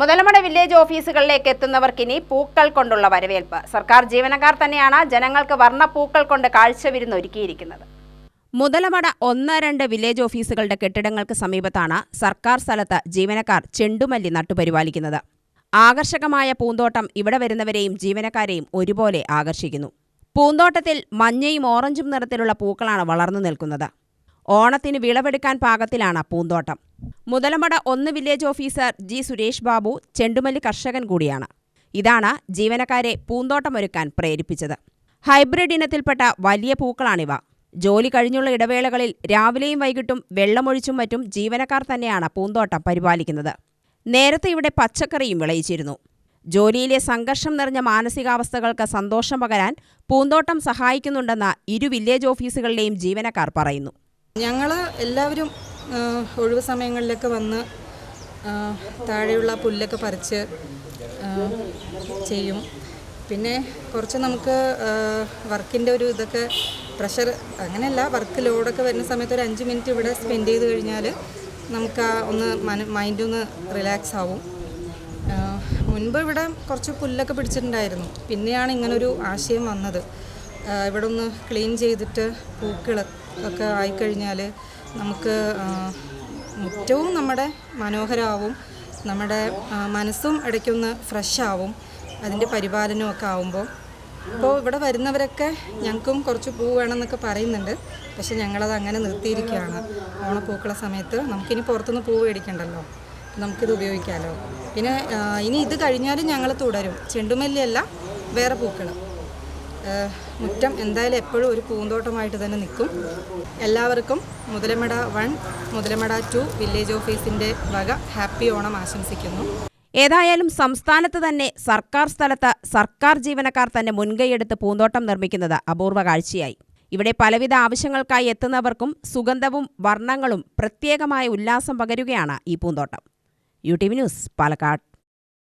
Muthalamada village ഓഫീസുകളിലേക്ക് എത്തുന്നവർക്കിനി പൂക്കൾ കൊണ്ടുള്ള വരവേൽപ്പ്. സർക്കാർ ജീവനക്കാർ തന്നെയാണ് ജനങ്ങൾക്ക് വർണ പൂക്കൾ കൊണ്ട് കാഴ്ചവിരുന്ന് ഒരുക്കിയിരിക്കുന്നത്. മുതലമട ഒന്ന് രണ്ട് വില്ലേജ് ഓഫീസുകളുടെ കെട്ടിടങ്ങൾക്ക് സമീപത്താണ് സർക്കാർ സ്ഥലത്ത് ജീവനക്കാർ ചെണ്ടുമല്ലി നട്ടുപരിപാലിക്കുന്നത്. ആകർഷകമായ പൂന്തോട്ടം ഇവിടെ വരുന്നവരെയും ജീവനക്കാരെയും ഒരുപോലെ ആകർഷിക്കുന്നു. പൂന്തോട്ടത്തിൽ മഞ്ഞയും ഓറഞ്ചും നിറത്തിലുള്ള പൂക്കളാണ് വളർന്നു നിൽക്കുന്നത്. ഓണത്തിന് വിളവെടുക്കാൻ പാകത്തിലാണ് പൂന്തോട്ടം. മുതലമട ഒന്ന് village officer G Suresh Babu ചെണ്ടുമല്ലി കർഷകൻ കൂടിയാണ്. ഇതാണ് ജീവനക്കാരെ പൂന്തോട്ടമൊരുക്കാൻ പ്രേരിപ്പിച്ചത്. ഹൈബ്രിഡ് ഇനത്തിൽപ്പെട്ട വലിയ പൂക്കളാണിവ. ജോലി കഴിഞ്ഞുള്ള ഇടവേളകളിൽ രാവിലെയും വൈകിട്ടും വെള്ളമൊഴിച്ചും മറ്റും ജീവനക്കാർ തന്നെയാണ് പൂന്തോട്ടം പരിപാലിക്കുന്നത്. നേരത്തെ ഇവിടെ പച്ചക്കറിയും വിളയിച്ചിരുന്നു. ജോലിയിലെ സംഘർഷം നിറഞ്ഞ മാനസികാവസ്ഥകൾക്ക് സന്തോഷം പകരാൻ പൂന്തോട്ടം സഹായിക്കുന്നുണ്ടെന്ന് ഇരു വില്ലേജ് ഓഫീസുകളിലെയും ജീവനക്കാർ പറയുന്നു. ഞങ്ങൾ എല്ലാവരും ഒഴിവ് സമയങ്ങളിലൊക്കെ വന്ന് താഴെയുള്ള പുല്ലൊക്കെ പറിച്ച് ചെയ്യും. പിന്നെ കുറച്ച് നമുക്ക് വർക്കിന്റെ ഒരു ഇതൊക്കെ പ്രഷർ അങ്ങനെയല്ല വർക്ക് ലോഡൊക്കെ വരുന്ന സമയത്ത് ഒരു അഞ്ച് മിനിറ്റ് ഇവിടെ സ്പെൻഡ് ചെയ്ത് കഴിഞ്ഞാൽ നമുക്ക് ആ ഒന്ന് മൈൻഡ് ഒന്ന് റിലാക്സ് ആവും. മുൻപ് ഇവിടെ കുറച്ച് പുല്ലൊക്കെ പിടിച്ചിട്ടുണ്ടായിരുന്നു. പിന്നെയാണ് ഇങ്ങനൊരു ആശയം വന്നത്. ഇവിടെ ഒന്ന് ക്ലീൻ ചെയ്തിട്ട് പൂക്കൾ ഒക്കെ ആയിക്കഴിഞ്ഞാൽ നമുക്ക് മുറ്റവും നമ്മുടെ മനോഹരമാവും നമ്മുടെ മനസ്സും ഇടയ്ക്കൊന്ന് ഫ്രഷ് ആവും അതിന്റെ ഒക്കെ ആവുമ്പോൾ. ഇപ്പോൾ ഇവിടെ വരുന്നവരൊക്കെ ഞങ്ങൾക്കും കുറച്ച് പൂ വേണമെന്നൊക്കെ പറയുന്നുണ്ട്. പക്ഷെ ഞങ്ങളത് അങ്ങനെ നിർത്തിയിരിക്കുകയാണ്. ഓണപ്പൂക്കള സമയത്ത് നമുക്കിനി പുറത്തുനിന്ന് പൂ മേടിക്കണ്ടല്ലോ. നമുക്കിത് ഉപയോഗിക്കാമല്ലോ പിന്നെ ഇനി ഇത് കഴിഞ്ഞാലും ഞങ്ങൾ തുടരും. ചെണ്ടുമല്ലിയല്ല വേറെ പൂക്കൾ മുറ്റം എന്തായാലും എപ്പോഴും ഒരു പൂന്തോട്ടമായിട്ട് തന്നെ നിൽക്കും. എല്ലാവർക്കും Muthalamada one Muthalamada two village ഓഫീസിന്റെ വക ഹാപ്പി ഓണം ആശംസിക്കുന്നു. ഏതായാലും സംസ്ഥാനത്ത് തന്നെ സർക്കാർ സ്ഥലത്ത് സർക്കാർ ജീവനക്കാർ തന്നെ മുൻകൈയെടുത്ത് പൂന്തോട്ടം നിർമ്മിക്കുന്നത് അപൂർവ കാഴ്ചയായി. ഇവിടെ പലവിധ ആവശ്യങ്ങൾക്കായി എത്തുന്നവർക്കും സുഗന്ധവും വർണങ്ങളും പ്രത്യേകമായ ഉല്ലാസം പകരുകയാണ് ഈ പൂന്തോട്ടം. U T V news Palakkad.